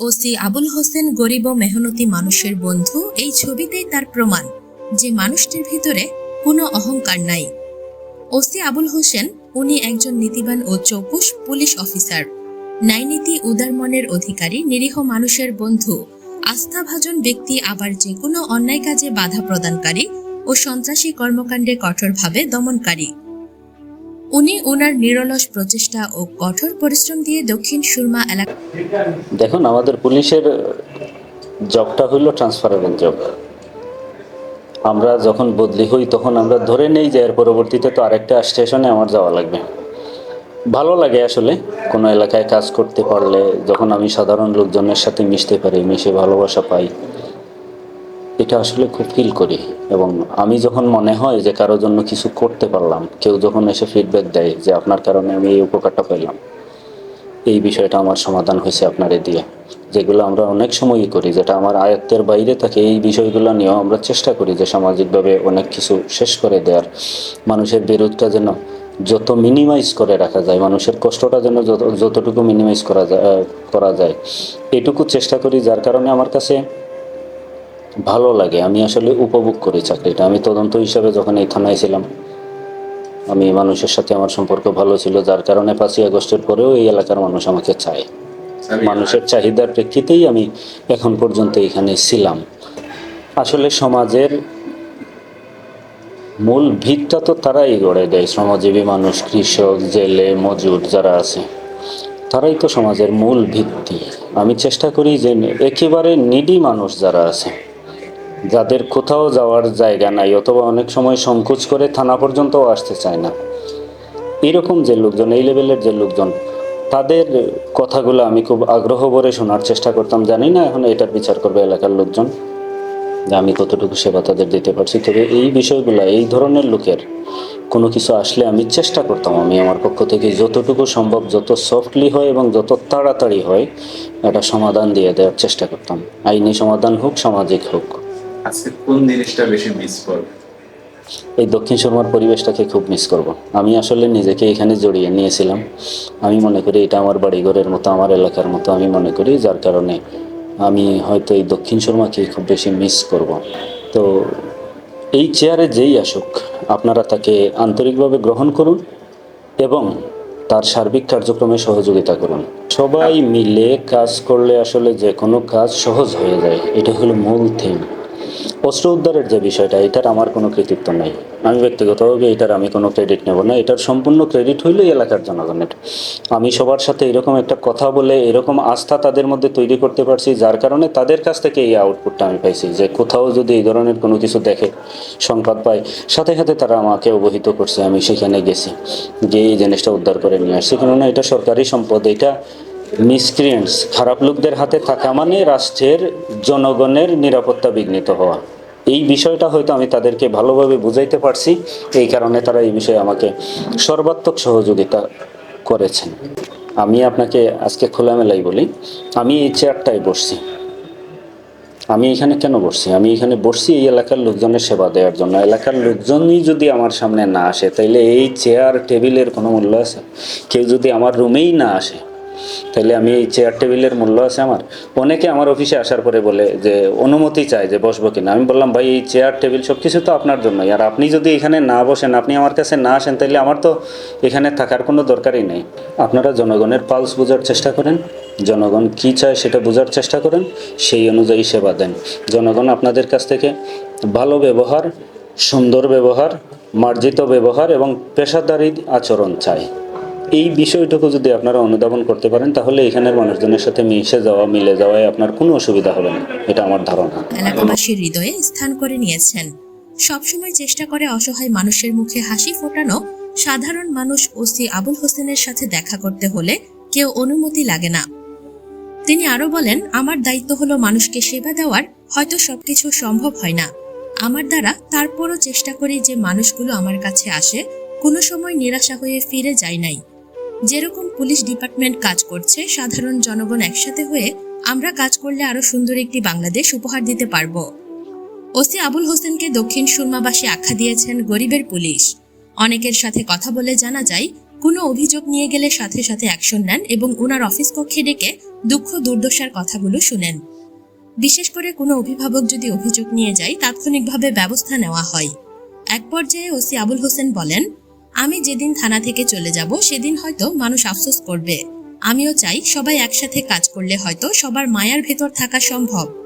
OC Abul Hossain গরিব ও মেহনতি মানুষের বন্ধু, এই ছবিতেই তার প্রমাণ যে মানুষটির ভিতরে কোনো অহংকার নাই। ওসি আবুল হোসেন, উনি একজন নীতিবান ও চৌকুশ পুলিশ অফিসার। ন্যায়নীতি উদার মনের অধিকারী, নিরীহ মানুষের বন্ধু, আস্থাভাজন ব্যক্তি, আবার যে কোনো অন্যায় কাজে বাধা প্রদানকারী ও সন্ত্রাসী কর্মকাণ্ডে কঠোরভাবে দমনকারী। উনি ওনার নিরলস প্রচেষ্টা ও কঠোর পরিশ্রম দিয়ে দক্ষিণ সুরমা এলাকা দেখুন, আমাদের পুলিশের জবটা হইল ট্রান্সফারেবল জব আমরা যখন বদলি হই, তখন আমরা ধরে নেই যে এর পরবর্তীতে তো আরেকটা স্টেশনে আমার যাওয়া লাগবে। ভালো লাগে আসলে কোনো এলাকায় কাজ করতে পারলে, যখন আমি সাধারণ লোকজনের সাথে মিশতে পারি, মিশে ভালোবাসা পাই। এটা আসলে খুব ফিল করি। এবং আমি যখন মনে হয় যে কারোর জন্য কিছু করতে পারলাম, কেউ যখন এসে ফিডব্যাক দেয় যে আপনার কারণে আমি এই উপকারটা পেলাম, এই বিষয়টা আমার সমাধান হয়েছে আপনারে দিয়ে। যেগুলো আমরা অনেক সময়ই করি, যেটা আমার আয়ত্তের বাইরে থাকে, এই বিষয়গুলো নিয়েও আমরা চেষ্টা করি যে সামাজিকভাবে অনেক কিছু শেষ করে দেওয়ার। মানুষের বিরোধটা যেন যত মিনিমাইজ করে রাখা যায়, মানুষের কষ্টটা যেন যত, যতটুকু মিনিমাইজ করা যায় করা যায়, এটুকু চেষ্টা করি যার কারণে আমার কাছে ভালো লাগে। আমি আসলে উপভোগ করি চাকরিটা। আমি তদন্ত হিসাবে যখন এই থানায় ছিলাম আমি মানুষের সাথে আমার সম্পর্ক ভালো ছিল যার কারণে পাঁচই আগস্টের পরেও এই এলাকার মানুষ আমাকে চায়। মানুষের চাহিদার প্রেক্ষিতেই আমি এখন পর্যন্ত এখানে ছিলাম। আসলে সমাজের মূল ভিতটা তো তারাই গড়ে দেয়। শ্রমজীবী মানুষ কৃষক জেলে মজুর যারা আছে তারাই তো সমাজের মূল ভিত্তি। আমি চেষ্টা করি যে একেবারে নিডি মানুষ যারা আছে যাদের কোথাও যাওয়ার জায়গা নাই অথবা অনেক সময় সংকোচ করে থানা পর্যন্তও আসতে চায় না। এরকম যে লোকজন, এই লেভেলের যে লোকজন, তাদের কথাগুলো আমি খুব আগ্রহ ভরে শোনার চেষ্টা করতাম। জানি না এখন এটার বিচার করবে এলাকার লোকজন যে আমি কতটুকু সেবা তাদের দিতে পারছি। তবে এই বিষয়গুলো, এই ধরনের লোকের কোনো কিছু আসলে আমি চেষ্টা করতাম। আমি আমার পক্ষ থেকে যতটুকু সম্ভব, যত সফটলি হয় এবং যত তাড়াতাড়ি হয়, একটা সমাধান দিয়ে দেওয়ার চেষ্টা করতাম। আইনি সমাধান হোক, সামাজিক হোক। আজকে কোন জিনিসটা বেশি মিস করবে? এই দক্ষিণ শর্মার পরিবেশটাকে খুব মিস করব। আমি আসলে নিজেকে এখানে জড়িয়ে নিয়েছিলাম। আমি মনে করি এটা আমার বাড়িঘরের মতো, আমার এলাকার মতো। আমি মনে করি যার কারণে আমি হয়তো এই দক্ষিণ শর্মাকে খুব বেশি মিস করব। তো এই চেয়ারে যেই আসুক, আপনারা তাকে আন্তরিকভাবে গ্রহণ করুন এবং তার সার্বিক কার্যক্রমে সহযোগিতা করুন। সবাই মিলে কাজ করলে আসলে যে কোনো কাজ সহজ হয়ে যায়। এটা হলো মূল থিম অস্ত্র উদ্ধারের যে বিষয়টা, এটার আমার কোনো কৃতিত্ব নেই। আমি ব্যক্তিগতভাবে এটার আমি কোনো ক্রেডিট নেব না। এটার সম্পূর্ণ ক্রেডিট হইল এলাকার জনগণের আমি সবার সাথে এরকম একটা কথা বলে এরকম আস্থা তাদের মধ্যে তৈরি করতে পারছি, যার কারণে তাদের কাছ থেকে এই আউটপুটটা আমি পাইছি যে কোথাও যদি এই ধরনের কোনো কিছু দেখে, সংবাদ পাই সাথে সাথে তারা আমাকে অবহিত করছে, আমি সেখানে গেছি, গিয়ে এই জিনিসটা উদ্ধার করে নিয়ে আসছি। কেননা এটা সরকারি সম্পদ, এটা মিসক্রিয়েন্টস খারাপ লোকদের হাতে থাকা মানে রাষ্ট্রের জনগণের নিরাপত্তা বিঘ্নিত হওয়া। এই বিষয়টা হয়তো আমি তাদেরকে ভালোভাবে বুঝাইতে পারছি, এই কারণে তারা এই বিষয়ে আমাকে সর্বাত্মক সহযোগিতা করেছেন। আমি আপনাকে আজকে খোলামেলাই বলি, আমি এই চেয়ারটায় বসছি। আমি এখানে কেন বসছি? আমি এখানে বসছি এই এলাকার লোকজনের সেবা দেওয়ার জন্য। এলাকার লোকজনই যদি আমার সামনে না আসে, তাইলে এই চেয়ার, টেবিলের কোনো মূল্য আছে? কেউ যদি আমার রুমেই না আসে তাহলে আমি এই চেয়ার টেবিলের মূল্য আছে আমার? অনেকে আমার অফিসে আসার পরে বলে যে, অনুমতি চায় যে বসবো কিনা। আমি বললাম, ভাই, এই চেয়ার টেবিল সব কিছু তো আপনার জন্যই। আর আপনি যদি এখানে না বসেন, আপনি আমার কাছে না আসেন, তাহলে আমার তো এখানে থাকার কোনো দরকারই নেই। আপনারা জনগণের পালস বোঝার চেষ্টা করেন। জনগণ কী চায় সেটা বোঝার চেষ্টা করেন। সেই অনুযায়ী সেবা দেন। জনগণ আপনাদের কাছ থেকে ভালো ব্যবহার, সুন্দর ব্যবহার, মার্জিত ব্যবহার এবং পেশাদারি আচরণ চায়। এই বিষয়টুকু যদি আপনারা অনুধাবন করতে পারেন, তাহলে এখানের মানুষজনের সাথে মিশে যাওয়া, মিলে যাওয়ায় আপনার কোনো অসুবিধা হবে না। এটা আমার ধারণা। এলাকাবাসীর হৃদয়ে স্থান করে নিয়েছেন। সবসময় চেষ্টা করে অসহায় মানুষের মুখে হাসি ফোটানো সাধারণ মানুষ ওসি আবুল হোসেনের সাথে দেখা করতে হলে কেউ অনুমতি লাগে না। তিনি আরও বলেন, আমার দায়িত্ব হলো মানুষকে সেবা দেওয়ার, হয়তো সবকিছু সম্ভব হয় না। আমার দ্বারা তারপরও চেষ্টা করি যে মানুষগুলো আমার কাছে আসে, কোনো সময় নিরাশা হয়ে ফিরে যায় নাই। যেরকম পুলিশ ডিপার্টমেন্ট কাজ করছে, সাধারণ জনগণ একসাথে হয়ে আমরা কাজ করলে আরও সুন্দর একটি বাংলাদেশ উপহার দিতে পারব। ওসি আবুল হোসেনকে দক্ষিণ সুরমাবাসী আখ্যা দিয়েছেন গরিবের পুলিশ। অনেকের সাথে কথা বলে জানা যায়, কোনো অভিযোগ নিয়ে গেলে সাথে সাথে অ্যাকশন নেন এবং উনার অফিস কক্ষে ডেকে দুঃখ দুর্দশার কথাগুলো শুনেন। বিশেষ করে কোনো অভিভাবক যদি অভিযোগ নিয়ে যায়, তাৎক্ষণিকভাবে ব্যবস্থা নেওয়া হয়। এক পর্যায়ে ওসি আবুল হোসেন বলেন আমি যেদিন থানা থেকে চলে যাব, সেদিন হয়তো মানুষ আফসোস করবে। আমিও চাই সবাই একসাথে কাজ করলে হয়তো সবার মায়ার ভেতর থাকা সম্ভব।